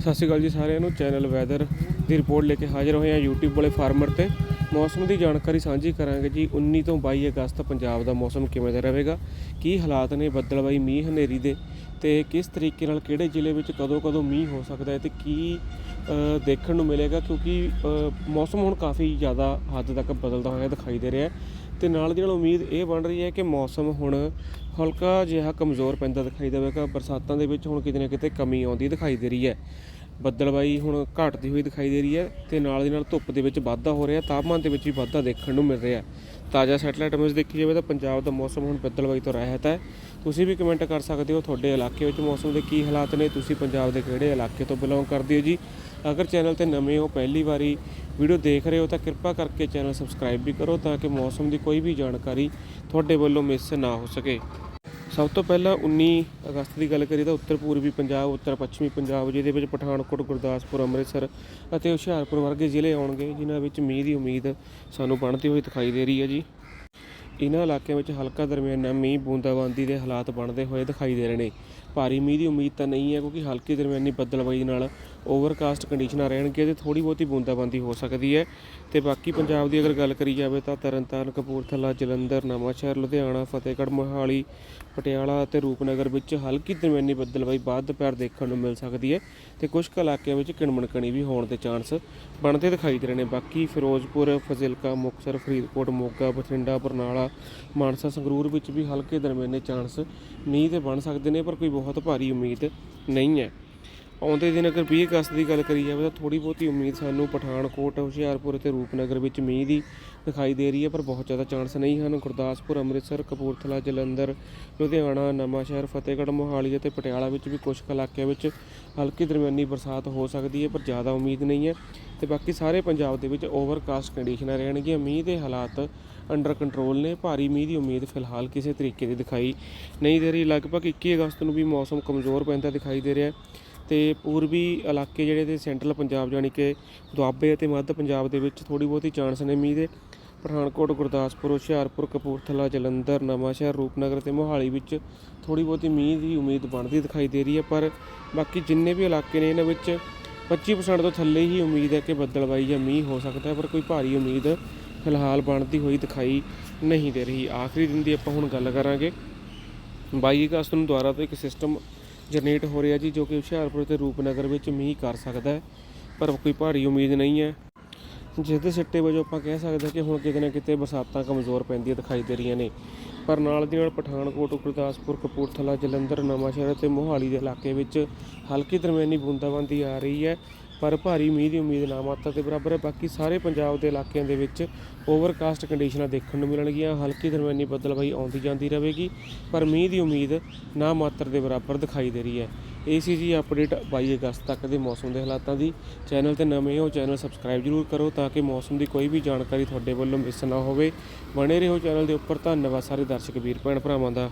ਸਤਿ ਸ਼੍ਰੀ ਅਕਾਲ ਜੀ ਸਾਰਿਆਂ ਨੂੰ। ਚੈਨਲ ਵੈਦਰ ਦੀ ਰਿਪੋਰਟ ਲੈ ਕੇ ਹਾਜ਼ਰ ਹੋਏ ਹਾਂ YouTube ਵਾਲੇ ਫਾਰਮਰ ਤੇ। ਮੌਸਮ ਦੀ ਜਾਣਕਾਰੀ ਸਾਂਝੀ ਕਰਾਂਗੇ ਜੀ। 19 ਤੋਂ 22 ਅਗਸਤ ਪੰਜਾਬ ਦਾ ਮੌਸਮ ਕਿਵੇਂ ਦਾ ਰਹੇਗਾ? ਕੀ ਹਾਲਾਤ ਨੇ ਬੱਦਲਬਾਈ ਮੀਂਹ ਹਨੇਰੀ ਦੇ? ਤੇ ਕਿਸ ਤਰੀਕੇ ਨਾਲ ਕਿਹੜੇ ਜ਼ਿਲ੍ਹੇ ਵਿੱਚ ਕਦੋਂ ਕਦੋਂ ਮੀਂਹ ਹੋ ਸਕਦਾ ਹੈ ਤੇ ਕੀ ਦੇਖਣ ਨੂੰ ਮਿਲੇਗਾ? ਕਿਉਂਕਿ ਮੌਸਮ ਹੁਣ ਕਾਫੀ ਜ਼ਿਆਦਾ ਹੱਦ ਤੱਕ ਬਦਲਦਾ ਹੋਇਆ ਦਿਖਾਈ ਦੇ ਰਿਹਾ ਹੈ। ਤੇ ਨਾਲ ਦੀ ਨਾਲ ਉਮੀਦ ਇਹ ਬਣ ਰਹੀ ਹੈ ਕਿ ਮੌਸਮ ਹੁਣ ਹਲਕਾ ਜਿਹਾ ਕਮਜ਼ੋਰ ਪੈਂਦਾ ਦਿਖਾਈ ਦੇਵੇਗਾ ਬਰਸਾਤਾਂ ਦੇ ਵਿੱਚ ਹੁਣ ਕਿਤੇ ਨਾ ਕਿਤੇ ਕਮੀ ਆਉਂਦੀ ਦਿਖਾਈ ਦੇ ਰਹੀ ਹੈ। ਬੱਦਲਬਾਈ ਹੁਣ ਘਟਦੀ ਹੋਈ ਦਿਖਾਈ ਦੇ ਰਹੀ ਹੈ ਤੇ ਨਾਲ ਦੀ ਨਾਲ ਧੁੱਪ ਦੇ ਵਿੱਚ ਵਾਧਾ ਹੋ ਰਿਹਾ, ਤਾਪਮਾਨ ਦੇ ਵਿੱਚ ਵੀ ਵਾਧਾ ਦੇਖਣ ਨੂੰ ਮਿਲ ਰਿਹਾ। ਤਾਜ਼ਾ ਸੈਟਲਾਈਟ ਇਮੇਜ ਦੇਖੀ ਜਾਵੇ ਤਾਂ ਪੰਜਾਬ ਦਾ ਮੌਸਮ ਹੁਣ ਬੱਦਲਬਾਈ ਤੋਂ ਰਹਿਤ ਹੈ। ਤੁਸੀਂ ਵੀ ਕਮੈਂਟ ਕਰ ਸਕਦੇ ਹੋ ਤੁਹਾਡੇ ਇਲਾਕੇ ਵਿੱਚ ਮੌਸਮ ਦੇ ਕੀ ਹਾਲਾਤ ਨੇ, ਤੁਸੀਂ ਪੰਜਾਬ ਦੇ ਕਿਹੜੇ ਇਲਾਕੇ ਤੋਂ ਬਿਲੋਂਗ ਕਰਦੇ ਹੋ ਜੀ? ਅਗਰ ਚੈਨਲ ਤੇ ਨਵੇਂ ਹੋ, ਪਹਿਲੀ ਵਾਰੀ ਵੀਡੀਓ ਦੇਖ ਰਹੇ ਹੋ ਤਾਂ ਕਿਰਪਾ ਕਰਕੇ ਚੈਨਲ ਸਬਸਕ੍ਰਾਈਬ ਵੀ ਕਰੋ ਤਾਂ ਕਿ ਮੌਸਮ ਦੀ ਕੋਈ ਵੀ ਜਾਣਕਾਰੀ ਤੁਹਾਡੇ ਵੱਲੋਂ ਮਿਸ ਨਾ ਹੋ ਸਕੇ। ਸਭ ਤੋਂ ਪਹਿਲਾਂ 19 ਅਗਸਤ ਦੀ ਗੱਲ ਕਰੀਏ ਤਾਂ ਉੱਤਰ ਪੂਰਬੀ ਪੰਜਾਬ, ਉੱਤਰ ਪੱਛਮੀ ਪੰਜਾਬ ਜਿਹਦੇ ਵਿੱਚ ਪਠਾਨਕੋਟ, ਗੁਰਦਾਸਪੁਰ, ਅੰਮ੍ਰਿਤਸਰ ਅਤੇ ਹੁਸ਼ਿਆਰਪੁਰ ਵਰਗੇ ਜ਼ਿਲ੍ਹੇ ਆਉਣਗੇ, ਜਿਨ੍ਹਾਂ ਵਿੱਚ ਮੀਂਹ ਦੀ ਉਮੀਦ ਸਾਨੂੰ ਬਣਦੀ ਹੋਈ ਦਿਖਾਈ ਦੇ ਰਹੀ ਹੈ ਜੀ। ਇਹਨਾਂ ਇਲਾਕਿਆਂ ਵਿੱਚ ਹਲਕਾ ਦਰਮਿਆਨਾ ਮੀਂਹ, ਬੂੰਦਾਬਾਂਦੀ ਦੇ ਹਾਲਾਤ ਬਣਦੇ ਹੋਏ ਦਿਖਾਈ ਦੇ ਰਹੇ ਨੇ। ਭਾਰੀ ਮੀਂਹ ਦੀ ਉਮੀਦ ਤਾਂ ਨਹੀਂ ਹੈ ਕਿਉਂਕਿ ਹਲਕੀ ਦਰਮਿਆਨੀ ਬੱਦਲਬਾਈ ਨਾਲ ਓਵਰਕਾਸਟ ਕੰਡੀਸ਼ਨਾਂ ਰਹਿਣਗੀਆਂ ਤੇ ਥੋੜੀ ਬਹੁਤੀ ਬੂੰਦਾਬਾਂਦੀ ਹੋ ਸਕਦੀ ਹੈ। ਤੇ ਬਾਕੀ ਪੰਜਾਬ ਦੀ ਅਗਰ ਗੱਲ ਕਰੀ ਜਾਵੇ ਤਾਂ ਤਰਨਤਾਰਨ, ਕਪੂਰਥਲਾ, ਜਲੰਧਰ, ਨਵਾਂਸ਼ਹਿਰ, ਲੁਧਿਆਣਾ, ਫਤਿਹਗੜ੍ਹ, ਮੋਹਾਲੀ, ਪਟਿਆਲਾ ਅਤੇ ਰੂਪਨਗਰ ਵਿੱਚ ਹਲਕੀ ਦਰਮਿਆਨੀ ਬੱਦਲਬਾਈ ਬਾਅਦ ਦੁਪਹਿਰ ਦੇਖਣ ਨੂੰ ਮਿਲ ਸਕਦੀ ਹੈ ਤੇ ਕੁਝ ਕੁ ਇਲਾਕਿਆਂ ਵਿੱਚ ਕਿਣਮਣਕਣੀ ਵੀ ਹੋਣ ਦੇ ਚਾਂਸ ਬਣਦੇ ਦਿਖਾਈ ਦੇ ਰਹੇ ਨੇ। ਬਾਕੀ ਫਿਰੋਜ਼ਪੁਰ, ਫਜ਼ਿਲਕਾ, ਮੁਕਤਸਰ, ਫਰੀਦਕੋਟ, ਮੋਗਾ, ਬਠਿੰਡਾ, ਬਰਨਾਲਾ, ਮਾਨਸਾ, ਸੰਗਰੂਰ ਵਿੱਚ ਵੀ ਹਲਕੇ ਦਰਮਿਆਨੇ ਚਾਂਸ ਮੀਂਹ ਦੇ ਬਣ ਸਕਦੇ ਨੇ ਪਰ ਕੋਈ ਬਹੁਤ ਬਹੁਤ ਭਾਰੀ ਉਮੀਦ ਨਹੀਂ ਹੈ। ਆਉਂਦੇ ਦਿਨ ਅਗਰ 20 ਅਗਸਤ ਦੀ ਗੱਲ ਕਰੀ ਜਾਵੇ ਤਾਂ ਥੋੜੀ ਬਹੁਤੀ ਉਮੀਦ ਸਾਨੂੰ ਪਠਾਨਕੋਟ, ਹੁਸ਼ਿਆਰਪੁਰ ਅਤੇ ਰੂਪਨਗਰ ਵਿੱਚ ਮੀਂਹ ਦੀ ਦਿਖਾਈ ਦੇ ਰਹੀ ਹੈ, ਪਰ ਬਹੁਤ ਜ਼ਿਆਦਾ ਚਾਂਸ ਨਹੀਂ ਹਨ। ਗੁਰਦਾਸਪੁਰ, ਅੰਮ੍ਰਿਤਸਰ, ਕਪੂਰਥਲਾ, ਜਲੰਧਰ, ਲੁਧਿਆਣਾ, ਨਵਾਂਸ਼ਹਿਰ, ਫਤਿਹਗੜ੍ਹ, ਮੋਹਾਲੀ ਅਤੇ ਪਟਿਆਲਾ ਵਿੱਚ ਵੀ ਕੁਝ ਕੁ ਇਲਾਕਿਆਂ ਵਿੱਚ ਹਲਕੀ ਦਰਮਿਆਨੀ ਬਰਸਾਤ ਹੋ ਸਕਦੀ ਹੈ, ਪਰ ਜ਼ਿਆਦਾ ਉਮੀਦ ਨਹੀਂ ਹੈ। ਤੇ ਬਾਕੀ ਸਾਰੇ ਪੰਜਾਬ ਦੇ ਵਿੱਚ ਓਵਰਕਾਸਟ ਕੰਡੀਸ਼ਨਾਂ ਰਹਿਣਗੀਆਂ। ਮੀਂਹ ਦੇ ਹਾਲਾਤ ਅੰਡਰ ਕੰਟਰੋਲ ਨੇ। ਭਾਰੀ ਮੀਂਹ ਦੀ ਉਮੀਦ ਫਿਲਹਾਲ ਕਿਸੇ ਤਰੀਕੇ ਦੀ ਦਿਖਾਈ ਨਹੀਂ ਦੇ ਰਹੀ। ਲਗਭਗ 21 ਅਗਸਤ ਨੂੰ ਵੀ ਮੌਸਮ ਕਮਜ਼ੋਰ ਪੈਂਦਾ ਦਿਖਾਈ ਦੇ ਰਿਹਾ ਹੈ। ਅਤੇ ਪੂਰਬੀ ਇਲਾਕੇ ਜਿਹੜੇ ਤੇ ਸੈਂਟਰਲ ਪੰਜਾਬ ਜਾਣੀ ਕਿ ਦੁਆਬੇ ਅਤੇ ਮੱਧ ਪੰਜਾਬ ਦੇ ਵਿੱਚ ਥੋੜ੍ਹੀ ਬਹੁਤੀ ਚਾਂਸ ਨੇ ਮੀਂਹ ਦੇ। ਪਠਾਨਕੋਟ, ਗੁਰਦਾਸਪੁਰ, ਹੁਸ਼ਿਆਰਪੁਰ, ਕਪੂਰਥਲਾ, ਜਲੰਧਰ, ਨਵਾਂਸ਼ਹਿਰ, ਰੂਪਨਗਰ ਅਤੇ ਮੋਹਾਲੀ ਵਿੱਚ ਥੋੜ੍ਹੀ ਬਹੁਤੀ ਮੀਂਹ ਦੀ ਉਮੀਦ ਬਣਦੀ ਦਿਖਾਈ ਦੇ ਰਹੀ ਹੈ, ਪਰ ਬਾਕੀ ਜਿੰਨੇ ਵੀ ਇਲਾਕੇ ਨੇ ਇਹਨਾਂ ਵਿੱਚ 25% ਤੋਂ ਥੱਲੇ ਹੀ ਉਮੀਦ ਹੈ ਕਿ ਬੱਦਲਬਾਈ ਜਾਂ ਮੀਂਹ ਹੋ ਸਕਦਾ ਹੈ, ਪਰ ਕੋਈ ਭਾਰੀ ਉਮੀਦ ਫਿਲਹਾਲ ਬਣਦੀ ਹੋਈ ਦਿਖਾਈ ਨਹੀਂ ਦੇ ਰਹੀ। ਆਖਰੀ ਦਿਨ ਦੀ ਆਪਾਂ ਹੁਣ ਗੱਲ ਕਰਾਂਗੇ। 22 ਅਗਸਤ ਨੂੰ ਦੁਆਰਾ ਤੋਂ ਇੱਕ ਸਿਸਟਮ ਜਨਰੇਟ ਹੋ ਰਿਹਾ ਜੀ, ਜੋ ਕਿ ਹੁਸ਼ਿਆਰਪੁਰ ਤੇ ਰੂਪਨਗਰ ਵਿੱਚ ਮੀਂਹ ਕਰ ਸਕਦਾ ਹੈ, ਪਰ ਕੋਈ ਭਾਰੀ ਉਮੀਦ ਨਹੀਂ ਹੈ। ਜਿਸ ਦੇ ਸਿੱਟੇ ਵਜੋਂ ਆਪਾਂ ਕਹਿ ਸਕਦੇ ਹਾਂ ਕਿ ਹੁਣ ਕਿਤੇ ਨਾ ਕਿਤੇ ਬਰਸਾਤਾਂ ਕਮਜ਼ੋਰ ਪੈਂਦੀਆਂ ਦਿਖਾਈ ਦੇ ਰਹੀਆਂ ਨੇ। ਪਰ ਨਾਲ ਦੀ ਨਾਲ ਪਠਾਨਕੋਟ, ਗੁਰਦਾਸਪੁਰ, ਕਪੂਰਥਲਾ, ਜਲੰਧਰ, ਨਵਾਂਸ਼ਹਿਰ ਅਤੇ ਮੋਹਾਲੀ ਦੇ ਇਲਾਕੇ ਵਿੱਚ ਹਲਕੀ ਦਰਮਿਆਨੀ ਬੂੰਦਾਬਾਂਦੀ ਆ ਰਹੀ ਹੈ। ਪਰ ਭਾਰੀ ਮੀਂਹ ਦੀ ਉਮੀਦ ਨਾ ਮਾਤਰਾ ਦੇ ਬਰਾਬਰ ਹੈ। ਬਾਕੀ ਸਾਰੇ ਪੰਜਾਬ ਦੇ ਇਲਾਕਿਆਂ ਦੇ ਵਿੱਚ ਓਵਰਕਾਸਟ ਕੰਡੀਸ਼ਨਾਂ ਦੇਖਣ ਨੂੰ ਮਿਲਣਗੀਆਂ। ਹਲਕੀ ਦਰਮਿਆਨੀ ਬੱਦਲਬਾਈ ਆਉਂਦੀ ਜਾਂਦੀ ਰਹੇਗੀ, ਪਰ ਮੀਂਹ ਦੀ ਉਮੀਦ ਨਾ ਮਾਤਰ ਦੇ ਬਰਾਬਰ ਦਿਖਾਈ ਦੇ ਰਹੀ ਹੈ। ਇਹ ਸੀ ਜੀ ਅਪਡੇਟ 22 ਅਗਸਤ ਤੱਕ ਦੇ ਮੌਸਮ ਦੇ ਹਾਲਾਤਾਂ ਦੀ। ਚੈਨਲ ਤੇ ਨਵੇਂ ਹੋ ਚੈਨਲ ਸਬਸਕ੍ਰਾਈਬ ਜਰੂਰ ਕਰੋ ਤਾਂ ਕਿ ਮੌਸਮ ਦੀ ਕੋਈ ਵੀ ਜਾਣਕਾਰੀ ਤੁਹਾਡੇ ਵੱਲੋਂ ਮਿਸ ਨਾ ਹੋਵੇ। ਬਣੇ ਰਹੋ ਚੈਨਲ ਦੇ ਉੱਪਰ। ਧੰਨਵਾਦ ਸਾਰੇ ਦਰਸ਼ਕ, ਵੀਰ, ਭੈਣ ਭਰਾਵਾਂ ਦਾ।